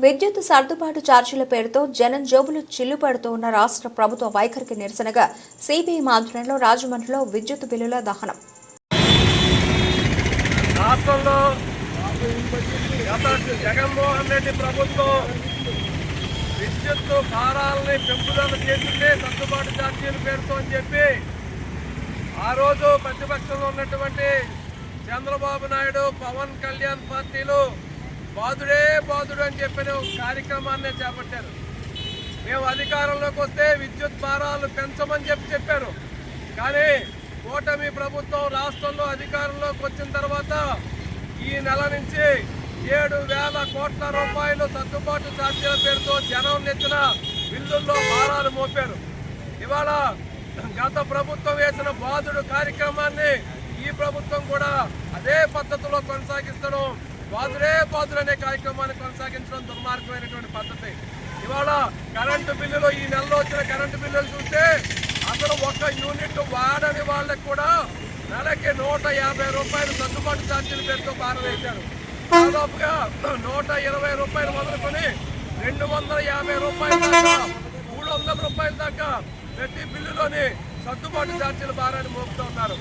విద్యుత్ సర్దుబాటు ఛార్జీల పేరుతో జనం జోబులు చిల్లుపడుతూ ఉన్న రాష్ట్ర ప్రభుత్వ వైఖరికి నిరసనగా సిపిఐ ఆధ్వర్యంలో రాజమండ్రిలో విద్యుత్ బిల్లుల దహనం. రాష్ట్రంలో గత జగన్మోహన్ రెడ్డి ప్రభుత్వం విద్యుత్ భారాలని పెంపుదల చేసిందే సర్దుబాటు ఛార్జీల పేరుతో అని చెప్పి ఆ రోజు ప్రతిపక్షంలో ఉన్నటువంటి చంద్రబాబు నాయుడు పవన్ కళ్యాణ్ పార్టీలు బాధుడే బాధుడు అని చెప్పిన కార్యక్రమాన్ని చేపట్టారు. మేము అధికారంలోకి వస్తే విద్యుత్ భారాలు పెంచమని చెప్పి చెప్పారు. కానీ కూటమి ప్రభుత్వం రాష్ట్రంలో అధికారంలోకి వచ్చిన తర్వాత ఈ నెల నుంచి ఏడు వేల కోట్ల రూపాయలు సర్దుబాటు ఛార్జీల పేరుతో జనం నెచ్చిన బిల్లుల్లో భారాలు మోపారు. ఇవాళ గత ప్రభుత్వం వేసిన బాధుడు కార్యక్రమాన్ని ఈ ప్రభుత్వం కూడా అదే పద్ధతిలో కొనసాగిస్తడం బాధుడే బాధుడు అనే కార్యక్రమాన్ని కొనసాగించడం దుర్మార్గమైనటువంటి పద్ధతి. ఇవాళ కరెంటు బిల్లులు ఈ నెలలో వచ్చిన కరెంటు బిల్లులు చూస్తే అసలు ఒక యూనిట్ వాడని వాళ్ళకి కూడా నెలకి నూట యాభై రూపాయలు సర్దుబాటు ఛార్జీల పేరుతో పారవేశారు దాదాపుగా నూట ఇరవై రూపాయలు మొదలుకొని రెండు వందల యాభై రూపాయల దాకా మూడు వందల రూపాయల దాకా ప్రతి బిల్లులోని సర్దుబాటు ఛార్జీల భారాన్ని మోపుతూ ఉన్నారు.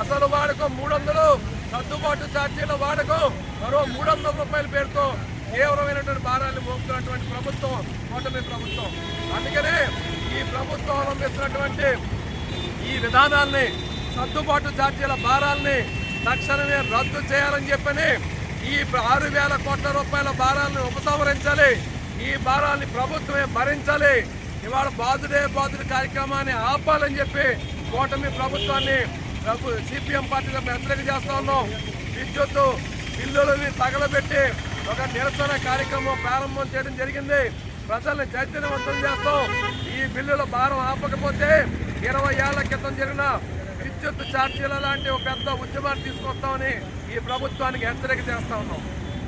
అసలు వాడకం మూడు వందలు సర్దుబాటు ఛార్జీల వాడకం. మరో మూడు వందల రూపాయల పేరుతో తీవ్రమైనటువంటి భారాన్ని మోపుతున్నటువంటి ప్రభుత్వం కూటమి ప్రభుత్వం. అందుకనే ఈ ప్రభుత్వం అవలంబిస్తున్నటువంటి ఈ విధానాల్ని సర్దుబాటు ఛార్జీల భారాల్ని తక్షణమే రద్దు చేయాలని చెప్పని ఈ ఆరు వేల కోట్ల రూపాయల భారాలను ఉపసంహరించాలి. ఈ భారాన్ని ప్రభుత్వమే భరించాలి. ఇవాళ బాధుడే బాధుడు కార్యక్రమాన్ని ఆపాలని చెప్పి కూటమి ప్రభుత్వాన్ని ప్రభు సిపిఎం మేము హెచ్చరిక చేస్తా ఉన్నాం. విద్యుత్ బిల్లులని తగలబెట్టి ఒక నిరసన కార్యక్రమం ప్రారంభం చేయడం జరిగింది. ప్రజల్ని చైతన్యవంతం చేస్తాం. ఈ బిల్లుల భారం ఆపకపోతే ఇరవై ఏళ్ళ క్రితం జరిగిన విద్యుత్ ఛార్జీల లాంటి ఒక పెద్ద ఉద్యమాన్ని తీసుకొస్తామని ఈ ప్రభుత్వానికి హెచ్చరిక చేస్తా ఉన్నాం.